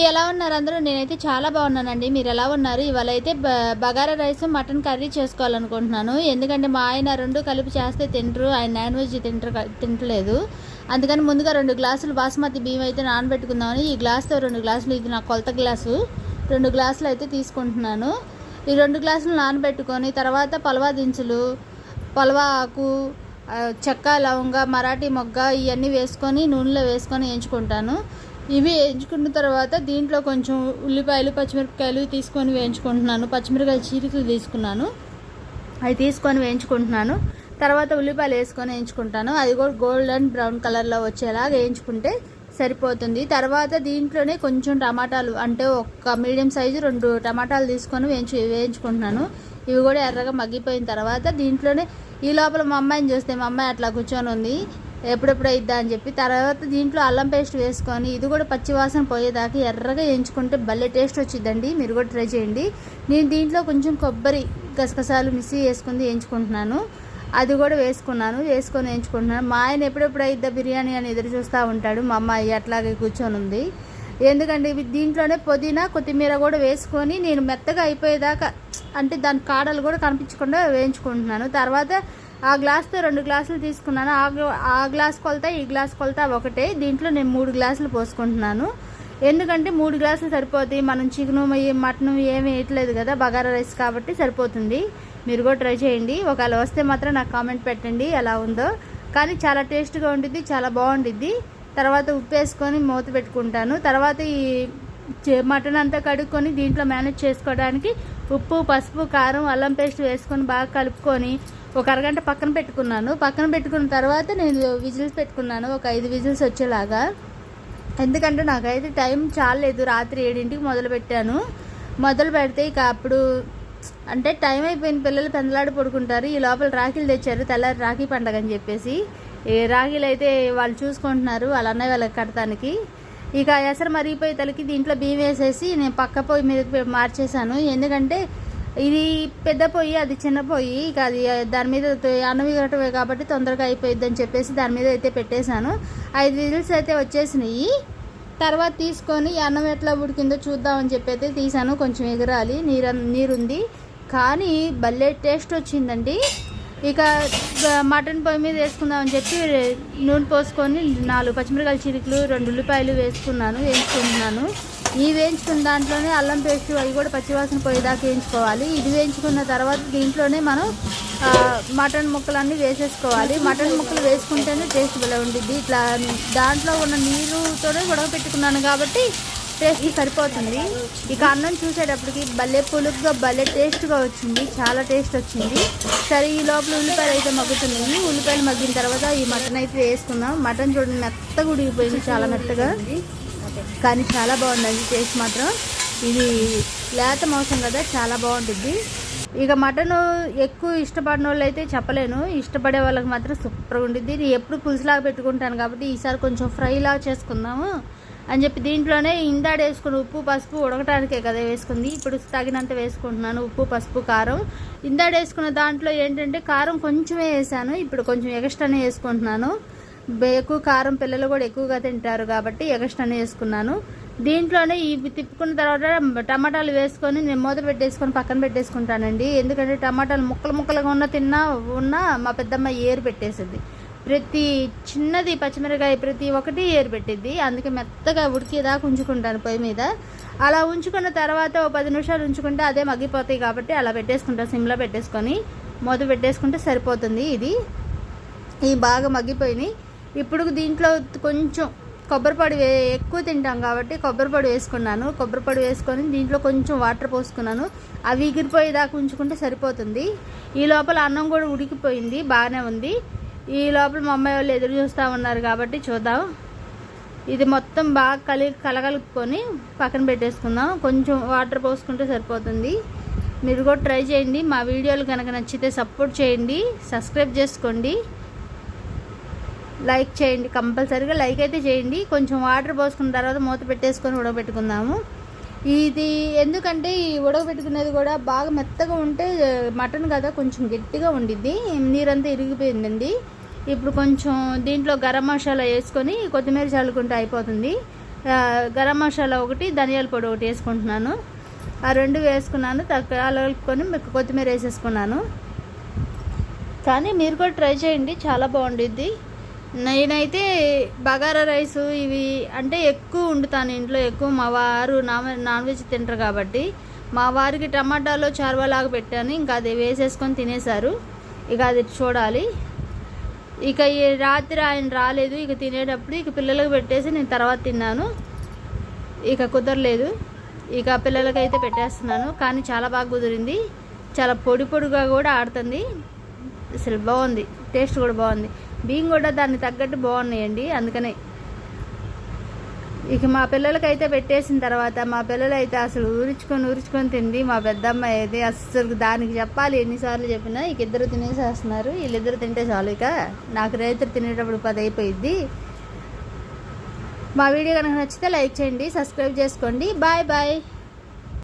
ఎలా ఉన్నారు అందరూ? నేనైతే చాలా బాగున్నానండి. మీరు ఎలా ఉన్నారు? ఇవాళ అయితే బ- బగారా రైస్ మటన్ కర్రీ చేసుకోవాలనుకుంటున్నాను. ఎందుకంటే మా ఆయన రెండు కలిపి చేస్తే తింటారు ఆయన నాన్ వెజ్ తింటారు తింటలేదు. అందుకని ముందుగా రెండు గ్లాసులు బాస్మతి బియ్యం అయితే నానబెట్టుకుందామని ఈ గ్లాస్తో రెండు గ్లాసులు ఇది నా కొలత గ్లాసు. రెండు గ్లాసులు అయితే తీసుకుంటున్నాను. ఈ రెండు గ్లాసులు నానబెట్టుకొని తర్వాత పలవా దినుసులు పలవా ఆకు చెక్క లవంగ మరాఠీ మొగ్గ ఇవన్నీ వేసుకొని నూనెలో వేసుకొని వేయించుకుంటాను. ఇవి వేయించుకున్న తర్వాత దీంట్లో కొంచెం ఉల్లిపాయలు పచ్చిమిరపకాయలు తీసుకొని వేయించుకుంటున్నాను. పచ్చిమిరపకాయలు చీరికలు తీసుకున్నాను. అవి తీసుకొని వేయించుకుంటున్నాను. తర్వాత ఉల్లిపాయలు వేసుకొని వేయించుకుంటాను. అది కూడా గోల్డెన్ బ్రౌన్ కలర్లో వచ్చేలాగా వేయించుకుంటే సరిపోతుంది. తర్వాత దీంట్లోనే కొంచెం టమాటాలు అంటే ఒక మీడియం సైజు రెండు టమాటాలు తీసుకొని వేయించు వేయించుకుంటున్నాను. ఇవి కూడా ఎర్రగా మగ్గిపోయిన తర్వాత దీంట్లోనే ఈ లోపల మా అమ్మాయిని చూస్తే మా అమ్మాయి అట్లా కూర్చొని ఉంది. ఎప్పుడెప్పుడు అయిద్దా అని చెప్పి తర్వాత దీంట్లో అల్లం పేస్ట్ వేసుకొని ఇది కూడా పచ్చివాసన పోయేదాకా ఎర్రగా వేయించుకుంటే భలే టేస్ట్ వచ్చిందండి. మీరు కూడా ట్రై చేయండి. నేను దీంట్లో కొంచెం కొబ్బరి గసగసాలు మిక్సీ వేసుకుంది వేయించుకుంటున్నాను. అది కూడా వేసుకున్నాను. వేసుకొని వేయించుకుంటున్నాను. మా ఆయన ఎప్పుడెప్పుడు అయిద్దా బిర్యానీ అని ఎదురు చూస్తూ ఉంటాడు. మా అమ్మాయి అట్లాగే కూర్చొని ఉంది. ఎందుకంటే ఇవి దీంట్లోనే పుదీనా కొత్తిమీర కూడా వేసుకొని నేను మెత్తగా అయిపోయేదాకా అంటే దాని కాడలు కూడా కనిపించకుండా వేయించుకుంటున్నాను. తర్వాత ఆ గ్లాస్తో రెండు గ్లాసులు తీసుకున్నాను. ఆ గ్లా- ఆ గ్లాస్ కొలత ఈ గ్లాస్ కొలత ఒకటే. దీంట్లో నేను మూడు గ్లాసులు పోసుకుంటున్నాను. ఎందుకంటే మూడు గ్లాసులు సరిపోద్ది. మనం చికెను మటను ఏమి వేయట్లేదు కదా బగారా రైస్ కాబట్టి సరిపోతుంది. మీరు కూడా ట్రై చేయండి. ఒకవేళ వస్తే మాత్రం నాకు కామెంట్ పెట్టండి ఎలా ఉందో. కానీ చాలా టేస్ట్గా ఉంటుంది చాలా బాగుంటుంది తర్వాత ఉప్పు వేసుకొని మూత పెట్టుకుంటాను. తర్వాత ఈ చే- మటన్ అంతా కడుక్కొని దీంట్లో మేనేజ్ చేసుకోవడానికి ఉప్పు పసుపు కారం అల్లం పేస్ట్ వేసుకొని బాగా కలుపుకొని ఒక అరగంట పక్కన పెట్టుకున్నాను. పక్కన పెట్టుకున్న తర్వాత నేను విజిల్స్ పెట్టుకున్నాను. ఒక ఐదు విజిల్స్ వచ్చేలాగా. ఎందుకంటే నాకైతే టైం చాలేదు రాత్రి ఏడింటికి మొదలు పెట్టాను. మొదలు పెడితే ఇక అప్పుడు అంటే టైం అయిపోయిన పిల్లలు పెందలాడి పడుకుంటారు. ఈ లోపల రాఖీలు తెచ్చారు. తెల్లారి రాఖీ పండగ అని చెప్పేసి. ఈ రాఖీలు అయితే వాళ్ళు చూసుకుంటున్నారు. వాళ్ళ అన్నయ్య వాళ్ళకి కడతానికి ఇక ఎసరు మరిగిపోయి తలకి దీంట్లో బియ్యం వేసేసి నేను పక్క పొయ్యి మీద మార్చేశాను. ఎందుకంటే ఇది పెద్ద పొయ్యి అది చిన్న పొయ్యి. ఇక అది దాని మీద అన్నం గట్టవే కాబట్టి తొందరగా అయిపోయిద్ది అని చెప్పేసి దాని మీద అయితే పెట్టేశాను. ఐదు విజిల్స్ అయితే వచ్చేసినాయి. తర్వాత తీసుకొని ఈ అన్నం ఎట్లా ఉడికిందో చూద్దామని చెప్పి అయితే తీసాను కొంచెం ఎగరాలి. నీరు నీరుంది. కానీ భలే టేస్ట్ వచ్చిందండి. ఇక మటన్ పొయ్యి మీద వేసుకుందామని చెప్పి నూనె పోసుకొని నాలుగు పచ్చిమిరకాయల చిరుకులు రెండు ఉల్లిపాయలు వేసుకున్నాను వేసుకుంటున్నాను ఈ వేయించుకున్న దాంట్లోనే అల్లం పేస్ట్ అవి కూడా పచ్చివాసన పోయేదాకా వేయించుకోవాలి. ఇది వేయించుకున్న తర్వాత దీంట్లోనే మనం మటన్ ముక్కలన్నీ వేసేసుకోవాలి. మటన్ ముక్కలు వేసుకుంటేనే టేస్ట్ భలే ఉండిద్ది. ఇట్లా దాంట్లో ఉన్న నీరుతోనే ఉడకపెట్టుకున్నాను కాబట్టి టేస్ట్ సరిపోతుంది. ఇక అన్నం చూసేటప్పటికి భలే పులుపుగా భలే టేస్ట్గా వచ్చింది. చాలా టేస్ట్ వచ్చింది. సరే ఈ లోపల ఉల్లిపాయలు అయితే మగ్గుతున్నాయి. ఉల్లిపాయలు మగ్గిన తర్వాత ఈ మటన్ అయితే వేసుకుందాం. మటన్ చూడండి మెత్తగా ఉడిగిపోయింది చాలా మెత్తగా. కానీ చాలా బాగుందండి టేస్ట్ మాత్రం. ఇది లేత మోసం కదా చాలా బాగుంటుంది. ఇక మటన్ ఎక్కువ ఇష్టపడిన వాళ్ళు అయితే చెప్పలేను. ఇష్టపడే వాళ్ళకి మాత్రం సూపర్గా ఉంటుంది నేను ఎప్పుడు పులుసులాగా పెట్టుకుంటాను కాబట్టి ఈసారి కొంచెం ఫ్రైలాగా చేసుకుందాము. అని చెప్పి దీంట్లోనే ఇందాడ వేసుకుని ఉప్పు పసుపు ఉడకటానికే కదా వేసుకుంది. ఇప్పుడు తగినంత వేసుకుంటున్నాను ఉప్పు పసుపు కారం. ఇందాడ వేసుకున్న దాంట్లో ఏంటంటే కారం కొంచెమే వేసాను. ఇప్పుడు కొంచెం ఎక్స్ట్రానే వేసుకుంటున్నాను. ఎక్కువ కారం పిల్లలు కూడా ఎక్కువగా తింటారు కాబట్టి ఎగస్ట్రానే వేసుకున్నాను. దీంట్లోనే ఇవి తిప్పుకున్న తర్వాత టమాటాలు వేసుకొని నేను మూత పెట్టేసుకొని పక్కన పెట్టేసుకుంటానండి. ఎందుకంటే టమాటాలు ముక్కలు ముక్కలుగా ఉన్న తిన్నా ఉన్నా మా పెద్దమ్మ ఏరు పెట్టేసింది. ప్రతి చిన్నది పచ్చిమిరకాయ ప్రతి ఒక్కటి ఏరు పెట్టిద్ది అందుకే మెత్తగా ఉడికేదాకా ఉంచుకుంటాను పొయ్యి మీద. అలా ఉంచుకున్న తర్వాత ఓ పది నిమిషాలు ఉంచుకుంటే అదే మగ్గిపోతాయి కాబట్టి అలా పెట్టేసుకుంటాను సిమ్లో పెట్టేసుకొని మూత పెట్టేసుకుంటే సరిపోతుంది ఇది. ఇవి బాగా మగ్గిపోయినాయి. ఇప్పుడు దీంట్లో కొంచెం కొబ్బరిపొడి వే ఎక్కువ తింటాం కాబట్టి కొబ్బరిపొడి వేసుకున్నాను. కొబ్బరిపొడి వేసుకొని దీంట్లో కొంచెం వాటర్ పోసుకున్నాను. అవి ఎగిరిపోయేదాకా ఉంచుకుంటే సరిపోతుంది. ఈ లోపల అన్నం కూడా ఉడికిపోయింది బాగానే ఉంది. ఈ లోపల మా అమ్మాయి వాళ్ళు ఎదురు చూస్తూ ఉన్నారు కాబట్టి చూద్దాం. ఇది మొత్తం బాగా కలి కలగలుపుకొని పక్కన పెట్టేసుకుందాం. కొంచెం వాటర్ పోసుకుంటే సరిపోతుంది. మీరు కూడా ట్రై చేయండి. మా వీడియోలు కనుక నచ్చితే సపోర్ట్ చేయండి. సబ్స్క్రైబ్ చేసుకోండి. లైక్ చేయండి. కంపల్సరీగా లైక్ అయితే చేయండి. కొంచెం వాటర్ పోసుకున్న తర్వాత మూత పెట్టేసుకొని ఉడకబెట్టుకుందాము. ఇది ఎందుకంటే ఈ ఉడకబెట్టుకునేది కూడా బాగా మెత్తగా ఉంటే మటన్ కదా కొంచెం గట్టిగా ఉండిద్ది. నీరంతా ఇరిగిపోయిందండి. ఇప్పుడు కొంచెం దీంట్లో గరం మసాలా వేసుకొని కొత్తిమీర చల్లుకుంటే అయిపోతుంది. గరం మసాలా ఒకటి ధనియాల పొడి ఒకటి వేసుకుంటున్నాను. ఆ రెండు వేసుకున్నాను తక్కువ కలుపుకొని మీకు కొత్తిమీర వేసేసుకున్నాను. కానీ మీరు కూడా ట్రై చేయండి చాలా బాగుండిద్ది. నేనైతే బగారా రైస్ ఇవి అంటే ఎక్కువ వండుతాను ఇంట్లో ఎక్కువ. మా వారు నాన్ వెజ్ తింటారు కాబట్టి మా వారికి టమాటాలో చార్వాలాగా పెట్టాను. ఇంకా అది వేసేసుకొని తినేశారు. ఇక అది చూడాలి. ఇక ఈ రాత్రి ఆయన రాలేదు. ఇక తినేటప్పుడు ఇక పిల్లలకు పెట్టేసి నేను తర్వాత తిన్నాను. ఇక కుదరలేదు. ఇక పిల్లలకైతే పెట్టేస్తున్నాను. కానీ చాలా బాగా కుదిరింది. చాలా పొడి పొడిగా కూడా ఆడుతుంది. అసలు బాగుంది. టేస్ట్ కూడా బాగుంది. బియ్యం కూడా దాన్ని తగ్గట్టు బాగున్నాయండి అందుకనే. ఇక మా పిల్లలకైతే పెట్టేసిన తర్వాత మా పిల్లలు అయితే అసలు ఊరించుకొని ఊరించుకొని తింది. మా పెద్దమ్మాయి అయితే అస్సలు దానికి చెప్పాలి ఎన్నిసార్లు చెప్పినా ఇక ఇద్దరు తినేసేస్తున్నారు. వీళ్ళిద్దరు తింటే చాలు ఇక. నాకు రైతులు తినేటప్పుడు పది అయిపోయిద్ది. మా వీడియో కనుక నచ్చితే లైక్ చేయండి సబ్స్క్రైబ్ చేసుకోండి. Bye bye.